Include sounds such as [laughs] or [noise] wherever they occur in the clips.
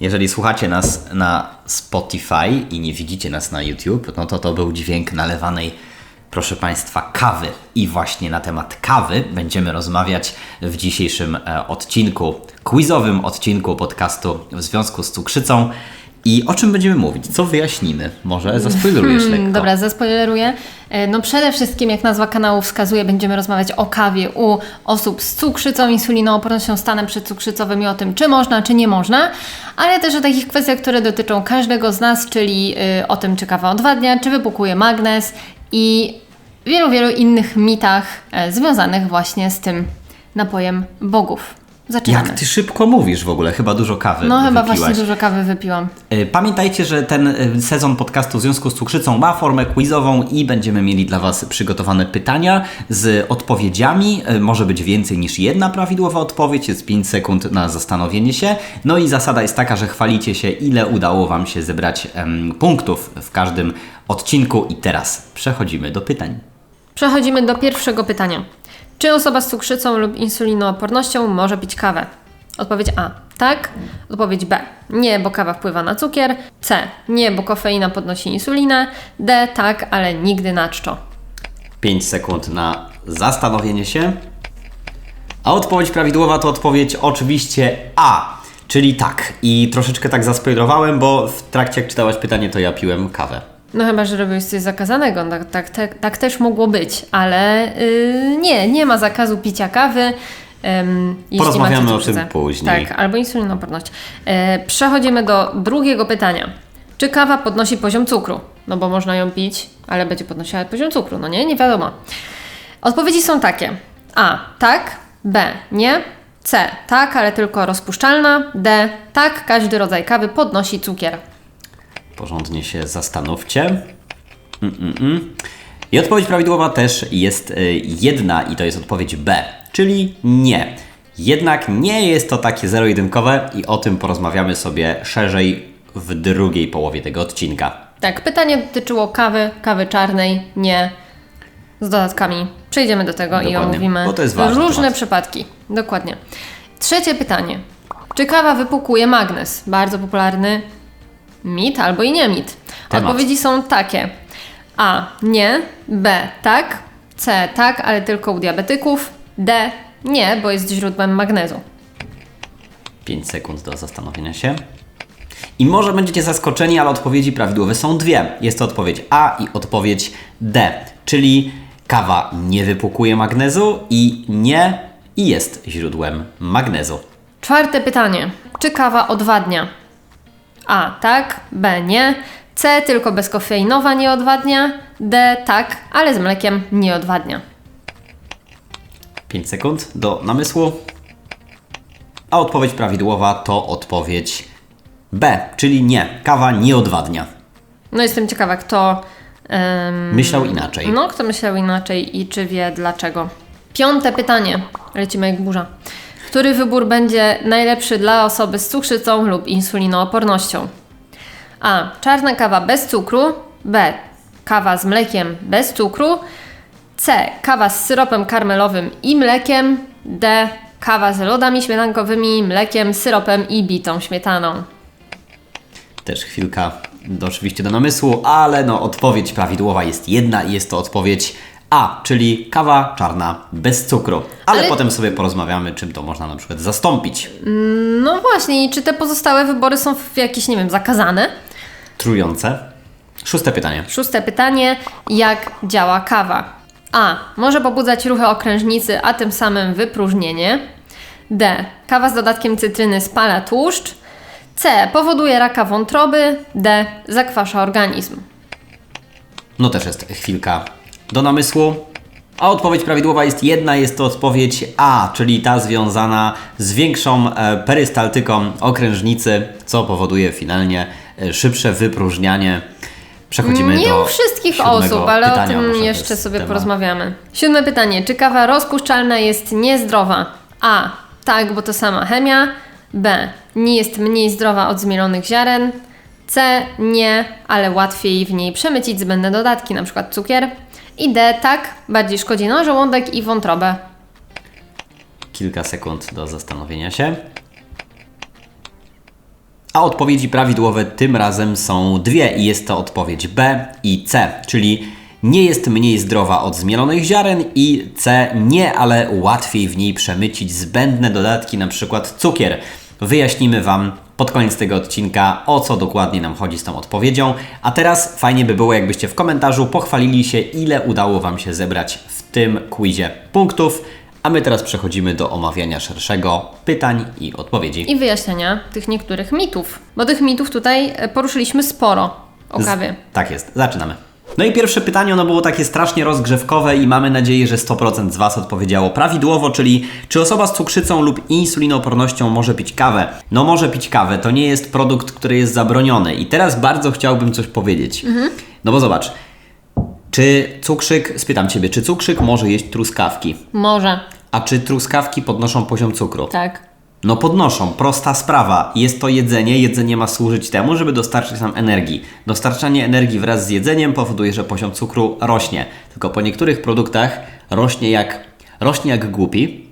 Jeżeli słuchacie nas na Spotify i nie widzicie nas na YouTube, no to to był dźwięk nalewanej, proszę Państwa, kawy. I właśnie na temat kawy będziemy rozmawiać w dzisiejszym e, odcinku, quizowym odcinku podcastu w związku z cukrzycą. I o czym będziemy mówić? Co wyjaśnimy? Może zaspoilerujesz lekko. Hmm, Dobra, zaspoileruję. E, No przede wszystkim, jak nazwa kanału wskazuje, będziemy rozmawiać o kawie u osób z cukrzycą, insulinoopornością, stanem przedcukrzycowym i o tym, czy można, czy nie można, ale też o takich kwestiach, które dotyczą każdego z nas, czyli y, o tym, czy kawa odwadnia, czy wypukuje magnez i wielu, wielu innych mitach e, związanych właśnie z tym napojem bogów. Zaczynamy. Jak ty szybko mówisz w ogóle? Chyba dużo kawy No chyba wypiłaś. właśnie dużo kawy wypiłam. E, Pamiętajcie, że ten e, sezon podcastu w związku z cukrzycą ma formę quizową i będziemy mieli dla Was przygotowane pytania z odpowiedziami. E, Może być więcej niż jedna prawidłowa odpowiedź, jest 5 sekund na zastanowienie się. No i zasada jest taka, że chwalicie się, ile udało Wam się zebrać em, punktów w każdym odcinku. I teraz przechodzimy do pytań. Przechodzimy do pierwszego pytania. Czy osoba z cukrzycą lub insulinoopornością może pić kawę? Odpowiedź A. Tak. Odpowiedź B. Nie, bo kawa wpływa na cukier. C. Nie, bo kofeina podnosi insulinę. D. Tak, ale nigdy na czczo. 5 sekund na zastanowienie się. A odpowiedź prawidłowa to odpowiedź oczywiście A, czyli tak. I troszeczkę tak zaspoilerowałem, bo w trakcie jak czytałaś pytanie, to ja piłem kawę. No chyba, że robiłeś coś zakazanego. Tak, tak, tak, tak też mogło być, ale yy, nie, nie ma zakazu picia kawy. Jeśli Porozmawiamy o tym później. Tak, albo insulinooporność. E, przechodzimy do drugiego pytania. Czy kawa podnosi poziom cukru? No bo można ją pić, ale będzie podnosiła poziom cukru, no nie? Nie wiadomo. Odpowiedzi są takie. A. Tak. B. Nie. C. Tak, ale tylko rozpuszczalna. D. Tak, każdy rodzaj kawy podnosi cukier. Porządnie się zastanówcie. Mm-mm-mm. I odpowiedź prawidłowa też jest y, jedna i to jest odpowiedź B, czyli nie. Jednak nie jest to takie zero-jedynkowe i o tym porozmawiamy sobie szerzej w drugiej połowie tego odcinka. Tak, pytanie dotyczyło kawy, kawy czarnej, nie z dodatkami. Przejdziemy do tego i Dokładnie, omówimy bo to jest różne temat. przypadki. Dokładnie. Trzecie pytanie. Czy kawa wypukuje magnez? Bardzo popularny mit albo i nie mit. Temat. Odpowiedzi są takie. A. Nie. B. Tak. C. Tak, ale tylko u diabetyków. D. Nie, bo jest źródłem magnezu. 5 sekund do zastanowienia się. I może będziecie zaskoczeni, ale odpowiedzi prawidłowe są dwie. Jest to odpowiedź A i odpowiedź D, czyli kawa nie wypukuje magnezu i nie i jest źródłem magnezu. Czwarte pytanie. Czy kawa odwadnia? A. Tak. B. Nie. C. Tylko bezkofeinowa nie odwadnia. D. Tak, ale z mlekiem nie odwadnia. 5 sekund do namysłu. A odpowiedź prawidłowa to odpowiedź B, czyli nie. Kawa nie odwadnia. No jestem ciekawa, kto... em, Myślał inaczej. No, kto myślał inaczej i czy wie dlaczego. Piąte pytanie. Lecimy jak burza. Który wybór będzie najlepszy dla osoby z cukrzycą lub insulinoopornością? A. Czarna kawa bez cukru. B. Kawa z mlekiem bez cukru. C. Kawa z syropem karmelowym i mlekiem. D. Kawa z lodami śmietankowymi, mlekiem, syropem i bitą śmietaną. Też chwilka do, oczywiście do namysłu, ale no odpowiedź prawidłowa jest jedna i jest to odpowiedź A, czyli kawa czarna bez cukru. Ale, Ale- potem sobie porozmawiamy, czym to można na przykład zastąpić. No właśnie, i czy te pozostałe wybory są w jakieś, nie wiem, zakazane? Trujące. Szóste pytanie. Szóste pytanie. Jak działa kawa? A. Może pobudzać ruchy okrężnicy, a tym samym wypróżnienie. D. Kawa z dodatkiem cytryny spala tłuszcz. C. Powoduje raka wątroby. D. Zakwasza organizm. No też jest chwilka do namysłu. A odpowiedź prawidłowa jest jedna, jest to odpowiedź A, czyli ta związana z większą e, perystaltyką okrężnicy, co powoduje finalnie e, szybsze wypróżnianie. Przechodzimy Nie do u wszystkich osób, ale o pytania, tym może jeszcze sobie temat. porozmawiamy. Siódme pytanie. Czy kawa rozpuszczalna jest niezdrowa? A. Tak, bo to sama chemia. B. Nie jest mniej zdrowa od zmielonych ziaren. C. Nie, ale łatwiej w niej przemycić zbędne dodatki, np. cukier. I D. Tak, bardziej szkodzi na żołądek i wątrobę. Kilka sekund do zastanowienia się. A odpowiedzi prawidłowe tym razem są dwie i jest to odpowiedź B i C, czyli nie jest mniej zdrowa od zmielonych ziaren i C nie, ale łatwiej w niej przemycić zbędne dodatki, na przykład cukier. Wyjaśnimy Wam pod koniec tego odcinka, o co dokładnie nam chodzi z tą odpowiedzią. A teraz fajnie by było, jakbyście w komentarzu pochwalili się, ile udało Wam się zebrać w tym quizie punktów. A my teraz przechodzimy do omawiania szerszego pytań i odpowiedzi. I wyjaśniania tych niektórych mitów. Bo tych mitów tutaj e, poruszyliśmy sporo o kawie. Z, tak jest, zaczynamy. No i pierwsze pytanie, ono było takie strasznie rozgrzewkowe i mamy nadzieję, że 100% z Was odpowiedziało prawidłowo, czyli czy osoba z cukrzycą lub insulinoopornością może pić kawę? No może pić kawę, to nie jest produkt, który jest zabroniony. I teraz bardzo chciałbym coś powiedzieć. No bo zobacz, czy cukrzyk, spytam Ciebie, czy cukrzyk może jeść truskawki? Może. A czy truskawki podnoszą poziom cukru? Tak. No podnoszą, prosta sprawa. Jest to jedzenie, jedzenie ma służyć temu, żeby dostarczyć nam energii. Dostarczanie energii wraz z jedzeniem powoduje, że poziom cukru rośnie. Tylko po niektórych produktach rośnie jak rośnie jak głupi,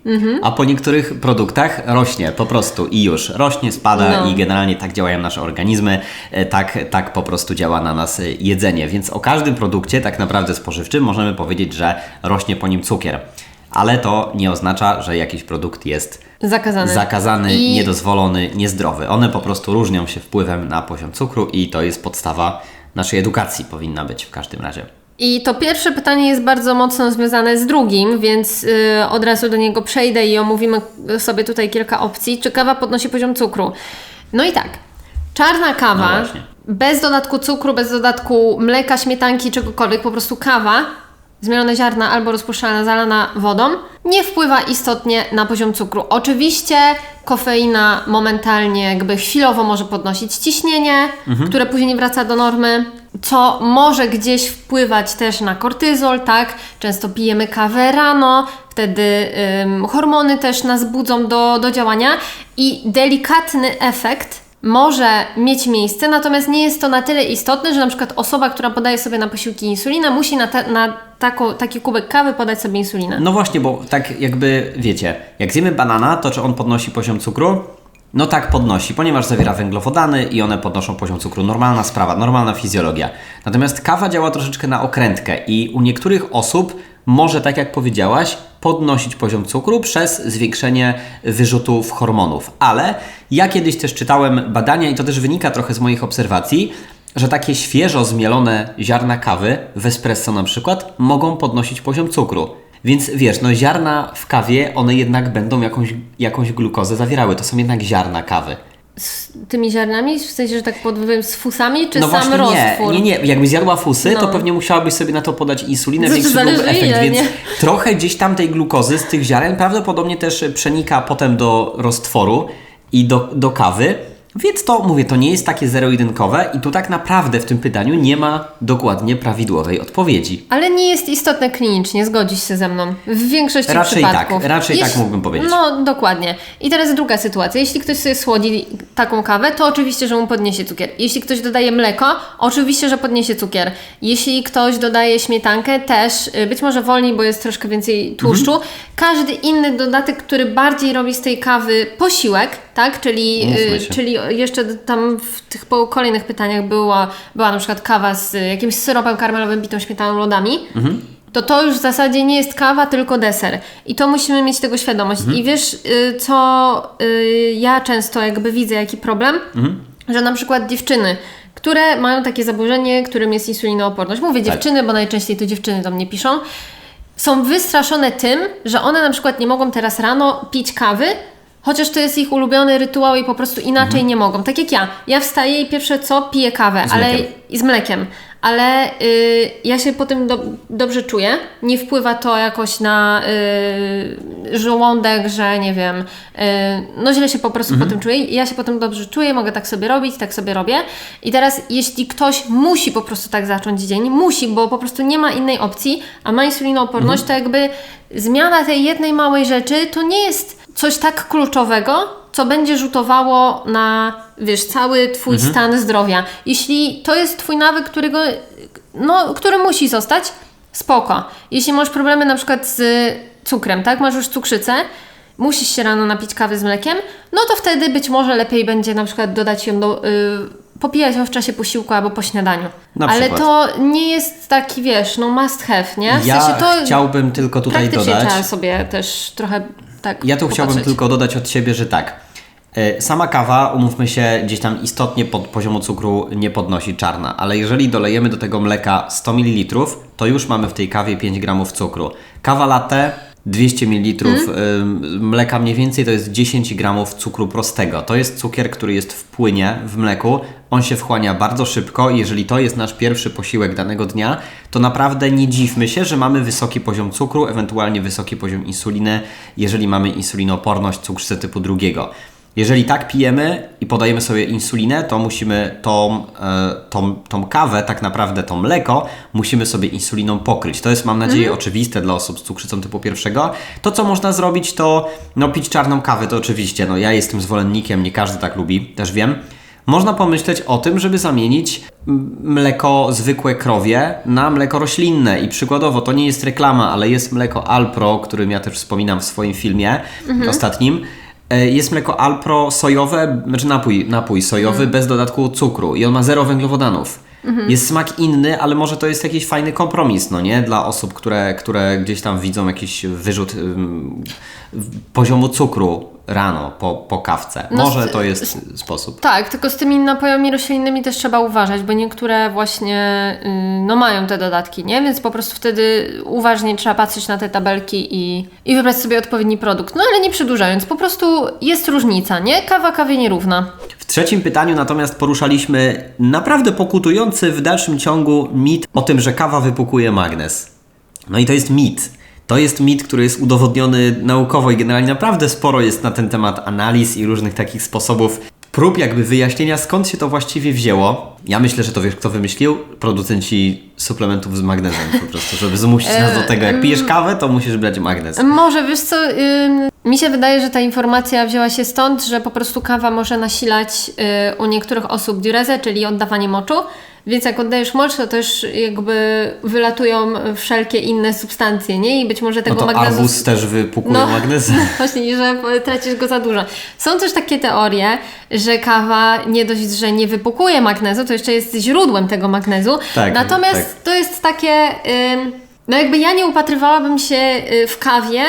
a po niektórych produktach rośnie po prostu i już rośnie, spada No. i generalnie tak działają nasze organizmy, e, tak, tak po prostu działa na nas e, jedzenie. Więc o każdym produkcie tak naprawdę spożywczym możemy powiedzieć, że rośnie po nim cukier. Ale to nie oznacza, że jakiś produkt jest Zakazany. zakazany, I- niedozwolony, niezdrowy. One po prostu różnią się wpływem na poziom cukru i to jest podstawa naszej edukacji, powinna być w każdym razie. I to pierwsze pytanie jest bardzo mocno związane z drugim, więc y, od razu do niego przejdę i omówimy sobie tutaj kilka opcji. Czy kawa podnosi poziom cukru? No i tak. Czarna kawa, No bez dodatku cukru, bez dodatku mleka, śmietanki, czegokolwiek, po prostu kawa, zmielone ziarna albo rozpuszczalna, zalana wodą, nie wpływa istotnie na poziom cukru. Oczywiście kofeina momentalnie, jakby chwilowo może podnosić ciśnienie, które później wraca do normy, co może gdzieś wpływać też na kortyzol, tak? Często pijemy kawę rano, wtedy ym, hormony też nas budzą do, do działania i delikatny efekt może mieć miejsce, natomiast nie jest to na tyle istotne, że na przykład osoba, która podaje sobie na posiłki insulinę, musi na, ta, na taki kubek kawy podać sobie insulinę. No właśnie, bo tak jakby wiecie, jak zjemy banana, to czy on podnosi poziom cukru? No tak podnosi, ponieważ zawiera węglowodany i one podnoszą poziom cukru. Normalna sprawa, normalna fizjologia. Natomiast kawa działa troszeczkę na okrętkę i u niektórych osób może, tak jak powiedziałaś, podnosić poziom cukru przez zwiększenie wyrzutów hormonów. Ale ja kiedyś też czytałem badania i to też wynika trochę z moich obserwacji, że takie świeżo zmielone ziarna kawy, w espresso na przykład, mogą podnosić poziom cukru. Więc wiesz, no ziarna w kawie, one jednak będą jakąś, jakąś glukozę zawierały. To są jednak ziarna kawy. Z tymi ziarnami, w sensie, że tak powiem, z fusami, czy no sam właśnie roztwór? nie, nie, nie. Jakby zjadła fusy, to No. pewnie musiałabyś sobie na to podać insulinę, To większy zależy byłby efekt, ile, więc nie? trochę gdzieś tam tej glukozy z tych ziaren prawdopodobnie też przenika potem do roztworu i do, do kawy. Więc to, mówię, to nie jest takie zero-jedynkowe i tu tak naprawdę w tym pytaniu nie ma dokładnie prawidłowej odpowiedzi. Ale nie jest istotne klinicznie, zgodzisz się ze mną. W większości Raczej przypadków. tak, raczej tak mógłbym powiedzieć. No, dokładnie. I teraz druga sytuacja. Jeśli ktoś sobie słodzi taką kawę, to oczywiście, że mu podniesie cukier. Jeśli ktoś dodaje mleko, oczywiście, że podniesie cukier. Jeśli ktoś dodaje śmietankę, też y, być może wolniej, bo jest troszkę więcej tłuszczu. Mhm. Każdy inny dodatek, który bardziej robi z tej kawy posiłek, tak? Czyli, y, czyli jeszcze tam w tych kolejnych pytaniach była, była na przykład kawa z y, jakimś syropem karmelowym, bitą śmietaną, lodami. To to już w zasadzie nie jest kawa, tylko deser. I to musimy mieć tego świadomość. I wiesz, y, co ja często jakby widzę, jaki problem? Że na przykład dziewczyny, które mają takie zaburzenie, którym jest insulinooporność. Mówię dziewczyny, bo najczęściej to dziewczyny do mnie piszą. Są wystraszone tym, że one na przykład nie mogą teraz rano pić kawy, chociaż to jest ich ulubiony rytuał i po prostu inaczej nie mogą. Tak jak ja. Ja wstaję i pierwsze co, piję kawę, Z ale mlekiem. i z mlekiem. Ale y, ja się potem do, dobrze czuję. Nie wpływa to jakoś na y, żołądek, że nie wiem, y, no źle się po prostu potem czuję. Ja się potem dobrze czuję, mogę tak sobie robić, tak sobie robię. I teraz, jeśli ktoś musi po prostu tak zacząć dzień, musi, bo po prostu nie ma innej opcji, a ma insulinooporność, to jakby zmiana tej jednej małej rzeczy to nie jest coś tak kluczowego, co będzie rzutowało na, wiesz, cały Twój stan zdrowia. Jeśli to jest Twój nawyk, którego, no, który musi zostać, spoko. Jeśli masz problemy na przykład z cukrem, tak, masz już cukrzycę musisz się rano napić kawy z mlekiem, no to wtedy być może lepiej będzie na przykład dodać ją do. Y, popijać ją w czasie posiłku albo po śniadaniu. Na Ale przykład. to nie jest taki, wiesz, no must have, nie? W Ja sensie to chciałbym tylko tutaj dodać. trzeba sobie też trochę tak Ja tu chciałbym tylko dodać od siebie, że tak. e, Sama kawa, umówmy się, gdzieś tam istotnie pod poziomu cukru nie podnosi czarna, ale jeżeli dolejemy do tego mleka 100 ml, to już mamy w tej kawie 5 gramów cukru. Kawa latte 200 ml Mhm. mleka mniej więcej to jest 10 gramów cukru prostego. To jest cukier, który jest w płynie, w mleku. On się wchłania bardzo szybko i jeżeli to jest nasz pierwszy posiłek danego dnia, to naprawdę nie dziwmy się, że mamy wysoki poziom cukru, ewentualnie wysoki poziom insuliny, jeżeli mamy insulinooporność cukrzycę typu drugiego. Jeżeli tak pijemy i podajemy sobie insulinę, to musimy tą, e, tą, tą kawę, tak naprawdę to mleko, musimy sobie insuliną pokryć. To jest, mam nadzieję, oczywiste dla osób z cukrzycą typu pierwszego. To, co można zrobić, to no, pić czarną kawę, to oczywiście. No, ja jestem zwolennikiem, nie każdy tak lubi, też wiem. Można pomyśleć o tym, żeby zamienić mleko zwykłe krowie na mleko roślinne. I przykładowo, to nie jest reklama, ale jest mleko Alpro, o którym ja też wspominam w swoim filmie ostatnim. E, Jest mleko Alpro sojowe, znaczy napój, napój sojowy bez dodatku cukru i on ma zero węglowodanów. Jest smak inny, ale może to jest jakiś fajny kompromis, no nie? Dla osób, które, które gdzieś tam widzą jakiś wyrzut ym, poziomu cukru rano po, po kawce. No, może z- to jest sposób. Tak, tylko z tymi napojami roślinnymi też trzeba uważać, bo niektóre właśnie y, no mają te dodatki, nie? Więc po prostu wtedy uważnie trzeba patrzeć na te tabelki i, i wybrać sobie odpowiedni produkt. No ale nie przedłużając, po prostu jest różnica, nie? Kawa kawie nierówna. W trzecim pytaniu natomiast poruszaliśmy naprawdę pokutujący w dalszym ciągu mit o tym, że kawa wypukuje magnez. No i to jest mit. To jest mit, który jest udowodniony naukowo i generalnie naprawdę sporo jest na ten temat analiz i różnych takich sposobów, prób jakby wyjaśnienia, skąd się to właściwie wzięło. Ja myślę, że to wiesz, kto wymyślił? Producenci suplementów z magnezem po prostu, żeby zmusić nas do tego. Jak pijesz kawę, to musisz brać magnez. Może, wiesz co, mi się wydaje, że ta informacja wzięła się stąd, że po prostu kawa może nasilać y, u niektórych osób diurezę, czyli oddawanie moczu, więc jak oddajesz mocz, to też jakby wylatują wszelkie inne substancje, nie? I być może No tego to magnezu... arbuz też wypukuje No. [laughs] magnez. [laughs] Właśnie, że tracisz go za dużo. Są też takie teorie, że kawa nie dość, że nie wypukuje magnezu, to jeszcze jest źródłem tego magnezu. Tak, Natomiast tak. to jest takie. no jakby ja nie upatrywałabym się y, w kawie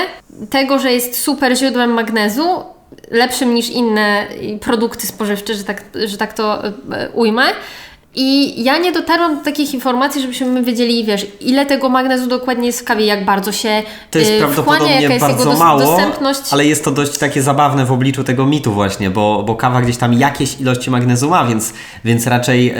tego, że jest super źródłem magnezu, lepszym niż inne y, produkty spożywcze, że tak, że tak to y, ujmę. I ja nie dotarłam do takich informacji, żebyśmy my wiedzieli, wiesz, ile tego magnezu dokładnie jest w kawie, jak bardzo się To jest y, wchłania, prawdopodobnie jaka jest bardzo jego dos- mało, dostępność. ale jest to dość takie zabawne w obliczu tego mitu właśnie, bo, bo kawa gdzieś tam jakieś ilości magnezu ma, więc, więc raczej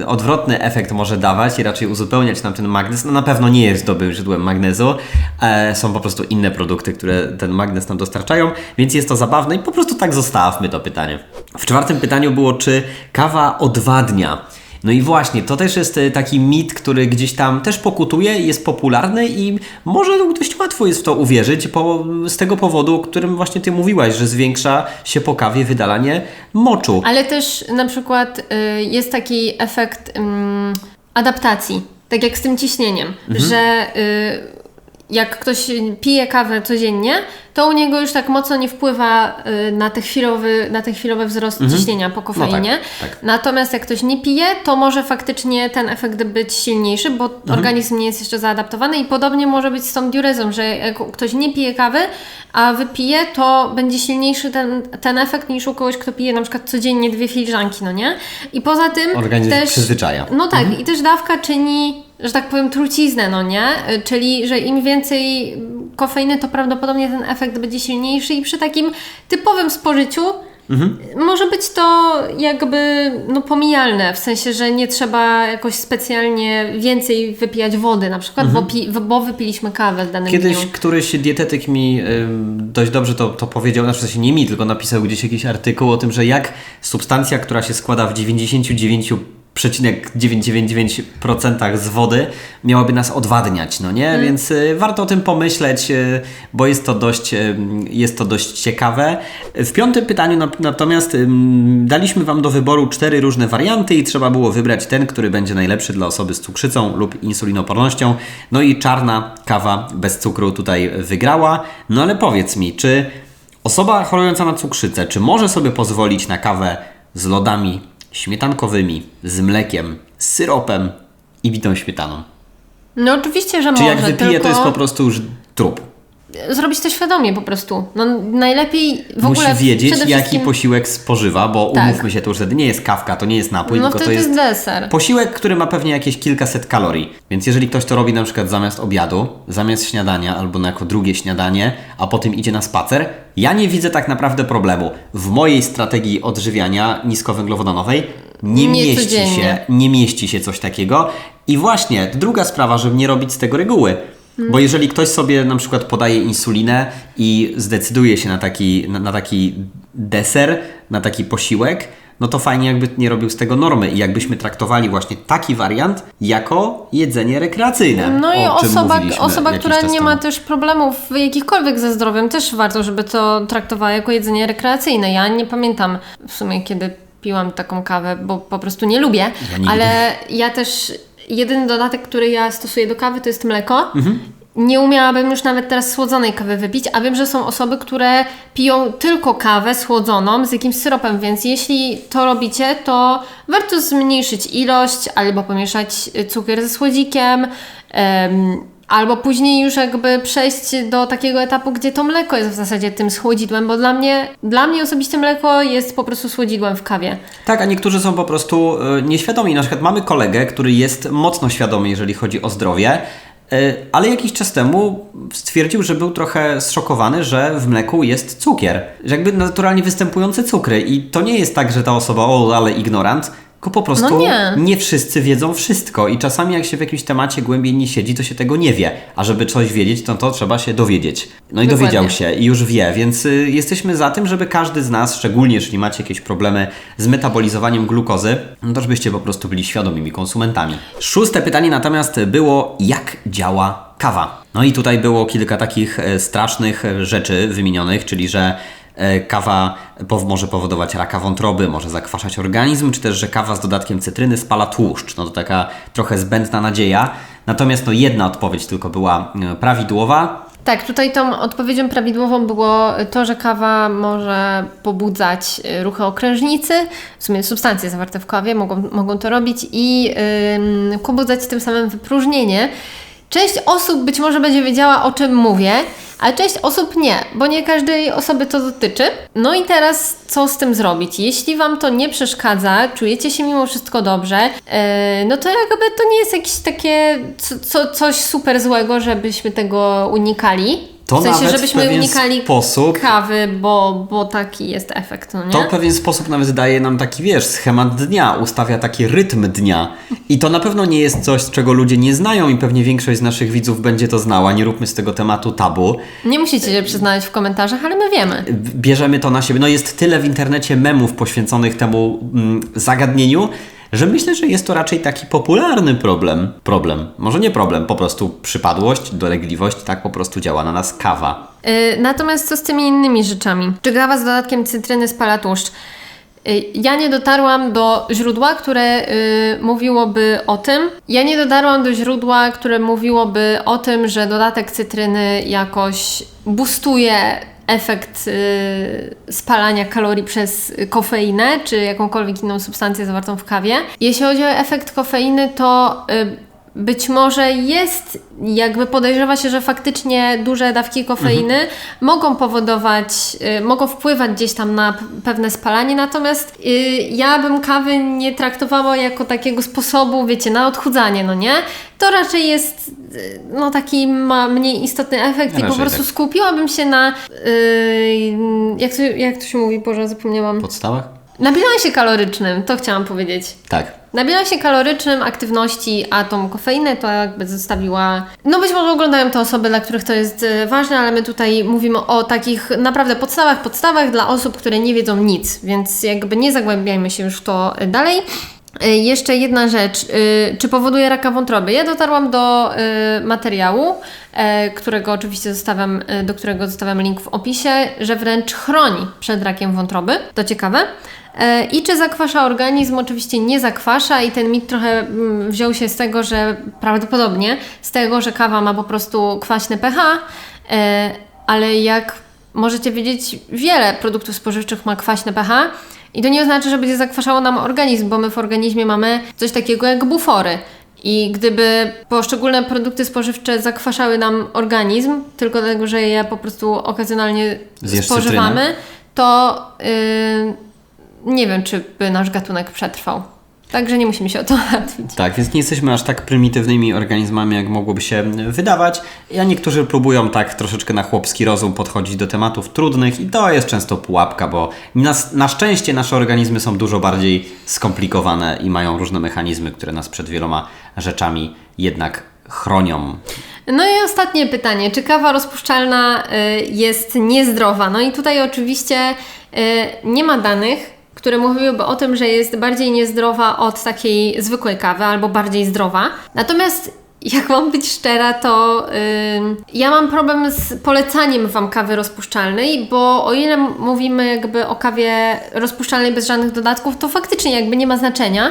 y, odwrotny efekt może dawać i raczej uzupełniać nam ten magnez. No na pewno nie jest dobrym źródłem magnezu, e, są po prostu inne produkty, które ten magnez nam dostarczają, więc jest to zabawne i po prostu tak zostawmy to pytanie. W czwartym pytaniu było, czy kawa odwadnia. No i właśnie, to też jest e, taki mit, który gdzieś tam też pokutuje, jest popularny i może dość łatwo jest w to uwierzyć po, z tego powodu, o którym właśnie Ty mówiłaś, że zwiększa się po kawie wydalanie moczu. Ale też na przykład y, jest taki efekt ym, adaptacji, tak jak z tym ciśnieniem, że y, jak ktoś pije kawę codziennie, to u niego już tak mocno nie wpływa y, na, te chwilowy, na ten chwilowy wzrost ciśnienia po kofeinie. tak, tak. Natomiast jak ktoś nie pije, to może faktycznie ten efekt być silniejszy, bo organizm nie jest jeszcze zaadaptowany i podobnie może być z tą diurezą, że jak ktoś nie pije kawy, a wypije, to będzie silniejszy ten, ten efekt niż u kogoś, kto pije na przykład codziennie dwie filiżanki, no nie? I poza tym Organizm też... przyzwyczaja. No tak, i też dawka czyni, że tak powiem, truciznę, no nie? Y, Czyli, że im więcej kofeiny, to prawdopodobnie ten efekt będzie silniejszy i przy takim typowym spożyciu może być to jakby no, pomijalne, w sensie, że nie trzeba jakoś specjalnie więcej wypijać wody na przykład, bo, pi, bo wypiliśmy kawę w danym Kiedyś dniu. któryś dietetyk mi ym, dość dobrze to, to powiedział, w sensie nie mi, tylko napisał gdzieś jakiś artykuł o tym, że jak substancja, która się składa w 99,999% z wody, miałaby nas odwadniać, no nie? Więc y, warto o tym pomyśleć, y, bo jest to dość, y, jest to dość ciekawe. W piątym pytaniu na, natomiast daliśmy Wam do wyboru cztery różne warianty i trzeba było wybrać ten, który będzie najlepszy dla osoby z cukrzycą lub insulinopornością. No i czarna kawa bez cukru tutaj wygrała. No ale powiedz mi, czy Osoba chorująca na cukrzycę, czy może sobie pozwolić na kawę z lodami śmietankowymi, z mlekiem, z syropem i bitą śmietaną? No oczywiście, że Czy może, jak wypije, tylko to jest po prostu już trup? Zrobić to świadomie po prostu. No najlepiej w Musi ogóle wiedzieć, przede jaki wszystkim... posiłek spożywa, bo Tak. umówmy się, to już wtedy nie jest kawka, to nie jest napój, No tylko to jest deser. posiłek, który ma pewnie jakieś kilkaset kalorii. Więc jeżeli ktoś to robi na przykład zamiast obiadu, zamiast śniadania albo na jako drugie śniadanie, a potem idzie na spacer, ja nie widzę tak naprawdę problemu. W mojej strategii odżywiania niskowęglowodanowej nie, Nie mieści codziennie. się, nie mieści się coś takiego. I właśnie, druga sprawa, żeby nie robić z tego reguły. Bo jeżeli ktoś sobie na przykład podaje insulinę i zdecyduje się na taki, na, na taki deser, na taki posiłek, no to fajnie jakby nie robił z tego normy i jakbyśmy traktowali właśnie taki wariant jako jedzenie rekreacyjne. No i osoba, osoba która nie ma też problemów jakichkolwiek ze zdrowiem, też warto, żeby to traktowała jako jedzenie rekreacyjne. Ja nie pamiętam w sumie, kiedy piłam taką kawę, bo po prostu nie lubię, Ja ale ja też jedyny dodatek, który ja stosuję do kawy, to jest mleko. Mhm. Nie umiałabym już nawet teraz słodzonej kawy wypić, a wiem, że są osoby, które piją tylko kawę słodzoną z jakimś syropem, więc jeśli to robicie, to warto zmniejszyć ilość albo pomieszać cukier ze słodzikiem. em, Albo później już jakby przejść do takiego etapu, gdzie to mleko jest w zasadzie tym słodzidłem, bo dla mnie, dla mnie osobiście mleko jest po prostu słodzidłem w kawie. Tak, a niektórzy są po prostu y, nieświadomi. Na przykład mamy kolegę, który jest mocno świadomy, jeżeli chodzi o zdrowie, y, ale jakiś czas temu stwierdził, że był trochę zszokowany, że w mleku jest cukier. Że jakby naturalnie występujące cukry. I to nie jest tak, że ta osoba, o, ale ignorant, tylko po prostu No nie. nie wszyscy wiedzą wszystko. I czasami jak się w jakimś temacie głębiej nie siedzi, to się tego nie wie. A żeby coś wiedzieć, to, to trzeba się dowiedzieć. No i Dokładnie. dowiedział się i już wie, więc y, jesteśmy za tym, żeby każdy z nas, szczególnie jeśli macie jakieś problemy z metabolizowaniem glukozy, no to żebyście po prostu byli świadomymi konsumentami. Szóste pytanie natomiast było, jak działa kawa? No i tutaj było kilka takich e, strasznych e, rzeczy wymienionych, czyli że kawa pow- może powodować raka wątroby, może zakwaszać organizm, czy też, że kawa z dodatkiem cytryny spala tłuszcz. No to taka trochę zbędna nadzieja. Natomiast no jedna odpowiedź tylko była e, prawidłowa. Tak, tutaj tą odpowiedzią prawidłową było to, że kawa może pobudzać y, ruchy okrężnicy, w sumie substancje zawarte w kawie mogą, mogą to robić i ym, pobudzać tym samym wypróżnienie. Część osób być może będzie wiedziała, o czym mówię, ale część osób nie, bo nie każdej osoby to dotyczy. No i teraz co z tym zrobić? Jeśli Wam to nie przeszkadza, czujecie się mimo wszystko dobrze, yy, no to jakby to nie jest jakieś takie co, co, coś super złego, żebyśmy tego unikali. To w sensie, nawet żebyśmy pewien unikali sposób- kawy, bo, bo taki jest efekt, no nie? To w pewien sposób nawet daje nam taki, wiesz, schemat dnia, ustawia taki rytm dnia. I to na pewno nie jest coś, czego ludzie nie znają i pewnie większość z naszych widzów będzie to znała. Nie róbmy z tego tematu tabu. Nie musicie się przyznać w komentarzach, ale my wiemy. Bierzemy to na siebie. No jest tyle w internecie memów poświęconych temu mm, zagadnieniu, że myślę, że jest to raczej taki popularny problem. Problem. Może nie problem, po prostu przypadłość, dolegliwość, tak po prostu działa na nas kawa. Yy, natomiast co z tymi innymi rzeczami? Czy kawa z dodatkiem cytryny spala tłuszcz? Yy, Ja nie dotarłam do źródła, które yy, mówiłoby o tym. Ja nie dotarłam do źródła, które mówiłoby o tym, że dodatek cytryny jakoś boostuje efekt yy, spalania kalorii przez kofeinę, czy jakąkolwiek inną substancję zawartą w kawie. Jeśli chodzi o efekt kofeiny, to yy, być może jest, jakby podejrzewa się, że faktycznie duże dawki kofeiny mogą powodować, y, mogą wpływać gdzieś tam na pewne spalanie, natomiast y, ja bym kawy nie traktowała jako takiego sposobu, wiecie, na odchudzanie, no nie? To raczej jest, y, no taki ma mniej istotny efekt i po prostu tak. skupiłabym się na, y, jak, to, jak to się mówi, Boże, zapomniałam. Podstawach? Na bilansie kalorycznym, to chciałam powiedzieć. Tak. Na bilansie kalorycznym aktywności, a tą kofeinę to jakby zostawiła. No być może oglądają to osoby, dla których to jest e, ważne, ale my tutaj mówimy o takich naprawdę podstawach, podstawach dla osób, które nie wiedzą nic, więc jakby nie zagłębiajmy się już w to e, dalej. E, Jeszcze jedna rzecz, czy powoduje raka wątroby? Ja dotarłam do materiału, e, którego oczywiście zostawiam, do którego zostawiam link w opisie, że wręcz chroni przed rakiem wątroby. To ciekawe. E, I czy zakwasza organizm? Oczywiście nie zakwasza i ten mit trochę mm, wziął się z tego, że prawdopodobnie z tego, że kawa ma po prostu kwaśne pH, e, ale jak możecie wiedzieć, wiele produktów spożywczych ma kwaśne pH i to nie oznacza, że będzie zakwaszało nam organizm, bo my w organizmie mamy coś takiego jak bufory. I gdyby poszczególne produkty spożywcze zakwaszały nam organizm, tylko dlatego, że je po prostu okazjonalnie Zjesz spożywamy, to yy, nie wiem, czy by nasz gatunek przetrwał. Także nie musimy się o to [laughs] martwić. Tak, więc nie jesteśmy aż tak prymitywnymi organizmami, jak mogłoby się wydawać. A niektórzy próbują tak troszeczkę na chłopski rozum podchodzić do tematów trudnych i to jest często pułapka, bo nas, na szczęście nasze organizmy są dużo bardziej skomplikowane i mają różne mechanizmy, które nas przed wieloma rzeczami jednak chronią. No i ostatnie pytanie. Czy kawa rozpuszczalna y, jest niezdrowa? No i tutaj oczywiście y, nie ma danych, które mówiłyby o tym, że jest bardziej niezdrowa od takiej zwykłej kawy albo bardziej zdrowa. Natomiast jak mam być szczera, to ym, ja mam problem z polecaniem Wam kawy rozpuszczalnej, bo o ile mówimy jakby o kawie rozpuszczalnej bez żadnych dodatków, to faktycznie jakby nie ma znaczenia,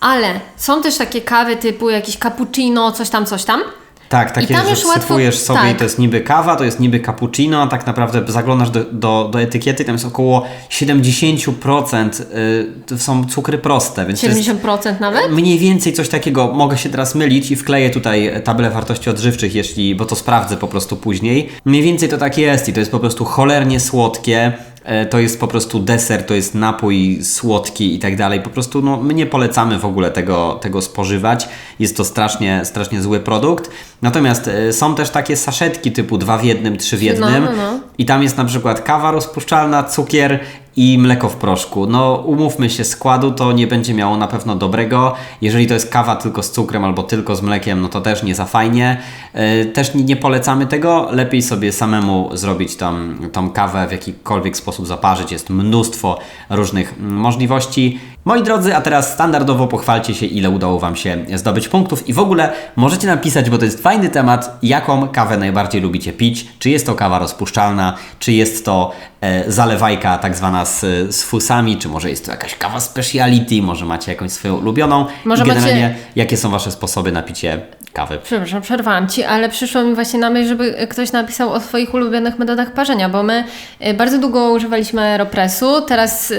ale są też takie kawy typu jakiś cappuccino, coś tam, coś tam. Tak, takie, tam że już łatwo- wsypujesz sobie i tak. to jest niby kawa, to jest niby cappuccino, a tak naprawdę zaglądasz do, do, do etykiety, tam jest około 70% y, to są cukry proste, więc to jest 70% nawet? Mniej więcej coś takiego, mogę się teraz mylić i wkleję tutaj tabelę wartości odżywczych, jeśli, bo to sprawdzę po prostu później. Mniej więcej to tak jest i to jest po prostu cholernie słodkie. e, To jest po prostu deser, to jest napój słodki i tak dalej. Po prostu no, my nie polecamy w ogóle tego, tego spożywać. Jest to strasznie, strasznie zły produkt. Natomiast e, są też takie saszetki typu 2 w jednym, 3 w jednym. no, no. I tam jest na przykład kawa rozpuszczalna, cukier i mleko w proszku. No umówmy się, składu to nie będzie miało na pewno dobrego. Jeżeli to jest kawa tylko z cukrem albo tylko z mlekiem, no to też nie za fajnie. Yy, Też nie- nie polecamy tego. Lepiej sobie samemu zrobić tam, tą kawę w jakikolwiek sposób zaparzyć. Jest mnóstwo różnych mm, możliwości. Moi drodzy, a teraz standardowo pochwalcie się, ile udało Wam się zdobyć punktów i w ogóle możecie napisać, bo to jest fajny temat, jaką kawę najbardziej lubicie pić. Czy jest to kawa rozpuszczalna, czy jest to e, zalewajka tak zwana z, z fusami, czy może jest to jakaś kawa speciality, może macie jakąś swoją ulubioną. Może I generalnie, macie- jakie są Wasze sposoby na picie kawy? Przepraszam, przerwałam Ci, ale przyszło mi właśnie na myśl, żeby ktoś napisał o swoich ulubionych metodach parzenia, bo my y, bardzo długo używaliśmy Aeropressu, teraz y,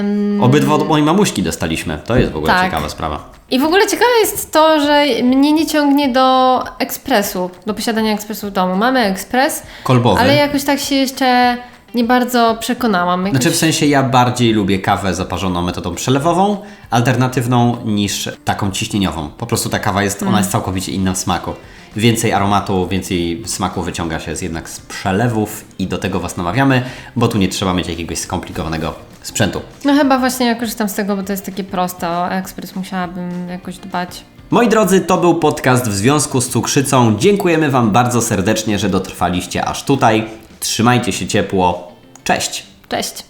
Ym, Obydwa od mojej mamuśki dostaliśmy. To jest w ogóle Tak. ciekawa sprawa. I w ogóle ciekawe jest to, że mnie nie ciągnie do ekspresu, do posiadania ekspresu w domu. Mamy ekspres, Kolbowy. ale jakoś tak się jeszcze nie bardzo przekonałam. Jakoś... Znaczy w sensie ja bardziej lubię kawę zaparzoną metodą przelewową, alternatywną niż taką ciśnieniową. Po prostu ta kawa jest, ona jest całkowicie inna w smaku. Więcej aromatu, więcej smaku wyciąga się z jednak z przelewów i do tego Was namawiamy, bo tu nie trzeba mieć jakiegoś skomplikowanego sprzętu. No chyba właśnie ja korzystam z tego, bo to jest takie proste. O ekspres musiałabym jakoś dbać. Moi drodzy, to był podcast w związku z cukrzycą. Dziękujemy Wam bardzo serdecznie, że dotrwaliście aż tutaj. Trzymajcie się ciepło. Cześć! Cześć!